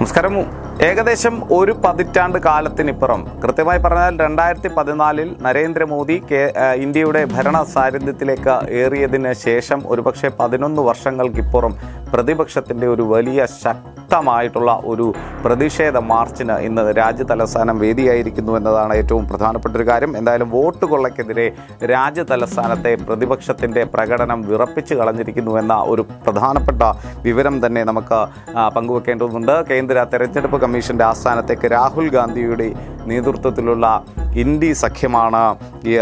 നമസ്കാരം. ഏകദേശം ഒരു പതിറ്റാണ്ട് കാലത്തിനിപ്പുറം കൃത്യമായി പറഞ്ഞാൽ രണ്ടായിരത്തി പതിനാലിൽ നരേന്ദ്രമോദി കേ ഇന്ത്യയുടെ ഭരണ സാരഥ്യത്തിലേക്ക് ഏറിയതിന് ശേഷം ഒരുപക്ഷെ പതിനൊന്ന് വർഷങ്ങൾക്കിപ്പുറം പ്രതിപക്ഷത്തിന്റെ ഒരു വലിയ ശക്തമായിട്ടുള്ള ഒരു പ്രതിഷേധ മാർച്ചിന് ഇന്ന് രാജ്യതലസ്ഥാനം വേദിയായിരിക്കുന്നു എന്നതാണ് ഏറ്റവും പ്രധാനപ്പെട്ട ഒരു കാര്യം. എന്തായാലും വോട്ട് കൊള്ളയ്ക്കെതിരെ രാജ്യതലസ്ഥാനത്തെ പ്രതിപക്ഷത്തിന്റെ പ്രകടനം വിറപ്പിച്ച് കളഞ്ഞിരിക്കുന്നു എന്ന ഒരു പ്രധാനപ്പെട്ട വിവരം തന്നെ നമുക്ക് പങ്കുവെക്കേണ്ടതുണ്ട്. കേന്ദ്ര തെരഞ്ഞെടുപ്പ് കമ്മീഷന്റെ ആസ്ഥാനത്തേക്ക് രാഹുൽ ഗാന്ധിയുടെ നേതൃത്വത്തിലുള്ള ഇന്ത്യ സഖ്യമാണ് ഈ,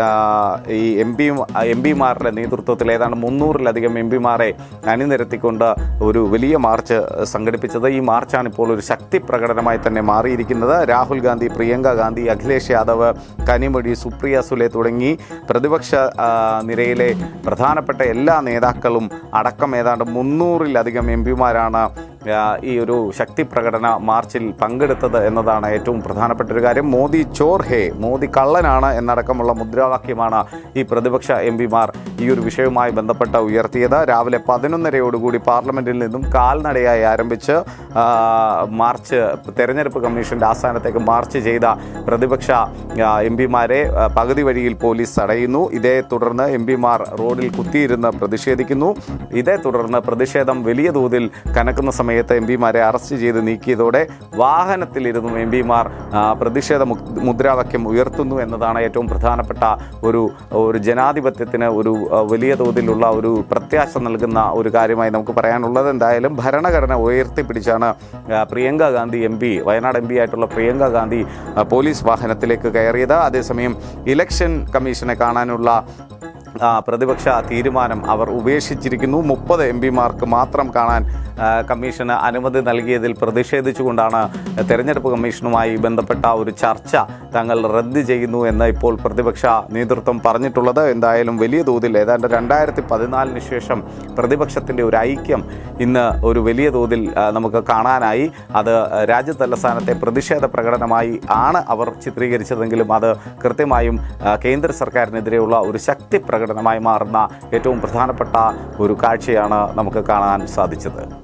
എം പി എം പിമാരുടെ നേതൃത്വത്തിൽ ഏതാണ്ട് മുന്നൂറിലധികം എം പിമാരെ അണിനിരത്തിക്കൊണ്ട് ഒരു വലിയ മാർച്ച് സംഘടിപ്പിച്ചത്. ഈ മാർച്ചാണ് ഇപ്പോൾ ഒരു ശക്തി പ്രകടനമായി തന്നെ മാറിയിരിക്കുന്നത്. രാഹുൽ ഗാന്ധി പ്രിയങ്ക ഗാന്ധി അഖിലേഷ് യാദവ് കനിമൊഴി സുപ്രിയ സുലെ തുടങ്ങി പ്രതിപക്ഷ നിരയിലെ പ്രധാനപ്പെട്ട എല്ലാ നേതാക്കളും അടക്കം ഏതാണ്ട് മുന്നൂറിലധികം എം പിമാരാണ് ഈ ഒരു ശക്തി പ്രകടന മാർച്ചിൽ പങ്കെടുത്തത് എന്നതാണ് ഏറ്റവും പ്രധാനപ്പെട്ട ഒരു കാര്യം. മോദി ചോർ ഹേ മോദി കള്ളനാണ് എന്നടക്കമുള്ള മുദ്രാവാക്യമാണ് ഈ പ്രതിപക്ഷ എം പിമാർ ഈ ഒരു വിഷയവുമായി ബന്ധപ്പെട്ട് ഉയർത്തിയത്. രാവിലെ പതിനൊന്നരയോടുകൂടി പാർലമെന്റിൽ നിന്നും കാൽനടയായി ആരംഭിച്ച് മാർച്ച് തെരഞ്ഞെടുപ്പ് കമ്മീഷന്റെ ആസ്ഥാനത്തേക്ക് മാർച്ച് ചെയ്ത പ്രതിപക്ഷ എം പിമാരെ പകുതി വഴിയിൽ പോലീസ് തടയുന്നു. ഇതേ തുടർന്ന് എം പിമാർ റോഡിൽ കുത്തിയിരുന്ന് പ്രതിഷേധിക്കുന്നു. ഇതേ തുടർന്ന് പ്രതിഷേധം വലിയ തോതിൽ കനക്കുന്ന സമയത്ത് എം പിമാരെ അറസ്റ്റ് ചെയ്ത് നീക്കിയതോടെ വാഹനത്തിലിരുന്നും എം പിമാർ. പ്രതിഷേധ മുദ്രാവാക്യം ഉയർത്തുന്നു എന്നതാണ് ഏറ്റവും പ്രധാനപ്പെട്ട ഒരു ഒരു ജനാധിപത്യത്തിന് ഒരു വലിയ തോതിലുള്ള ഒരു പ്രത്യാശ നൽകുന്ന ഒരു കാര്യമായി നമുക്ക് പറയാനുള്ളത്. എന്തായാലും ഭരണഘടന ഉയർത്തിപ്പിടിച്ചാണ് Priyanka Gandhi M P Wayanad M P ആയിട്ടുള്ള പ്രിയങ്ക ഗാന്ധി പോലീസ് വാഹനത്തിലേക്ക് കയറിയത്. അതേസമയം ഇലക്ഷൻ കമ്മീഷനെ കാണാനുള്ള പ്രതിപക്ഷ തീരുമാനം അവർ ഉപേക്ഷിച്ചിരിക്കുന്നു. മുപ്പത് എം പിമാർക്ക് മാത്രം കാണാൻ കമ്മീഷന് അനുമതി നൽകിയതിൽ പ്രതിഷേധിച്ചുകൊണ്ടാണ് തെരഞ്ഞെടുപ്പ് കമ്മീഷനുമായി ബന്ധപ്പെട്ട ഒരു ചർച്ച തങ്ങൾ റദ്ദ് ചെയ്യുന്നു എന്ന് ഇപ്പോൾ പ്രതിപക്ഷ നേതൃത്വം പറഞ്ഞിട്ടുള്ളത്. എന്തായാലും വലിയ തോതിൽ ഏതാണ്ട് രണ്ടായിരത്തി പതിനാലിന് ശേഷം പ്രതിപക്ഷത്തിന്റെ ഒരു ഐക്യം ഇന്ന് ഒരു വലിയ തോതിൽ നമുക്ക് കാണാനായി. അത് രാജ്യതലസ്ഥാനത്തെ പ്രതിഷേധ പ്രകടനമായി ആണ് അവർ ചിത്രീകരിച്ചതെങ്കിലും അത് കൃത്യമായും കേന്ദ്ര സർക്കാരിനെതിരെയുള്ള ഒരു ശക്തി പ്രകടനമായി മാറുന്ന ഏറ്റവും പ്രധാനപ്പെട്ട ഒരു കാഴ്ചയാണ് നമുക്ക് കാണാൻ സാധിച്ചത്.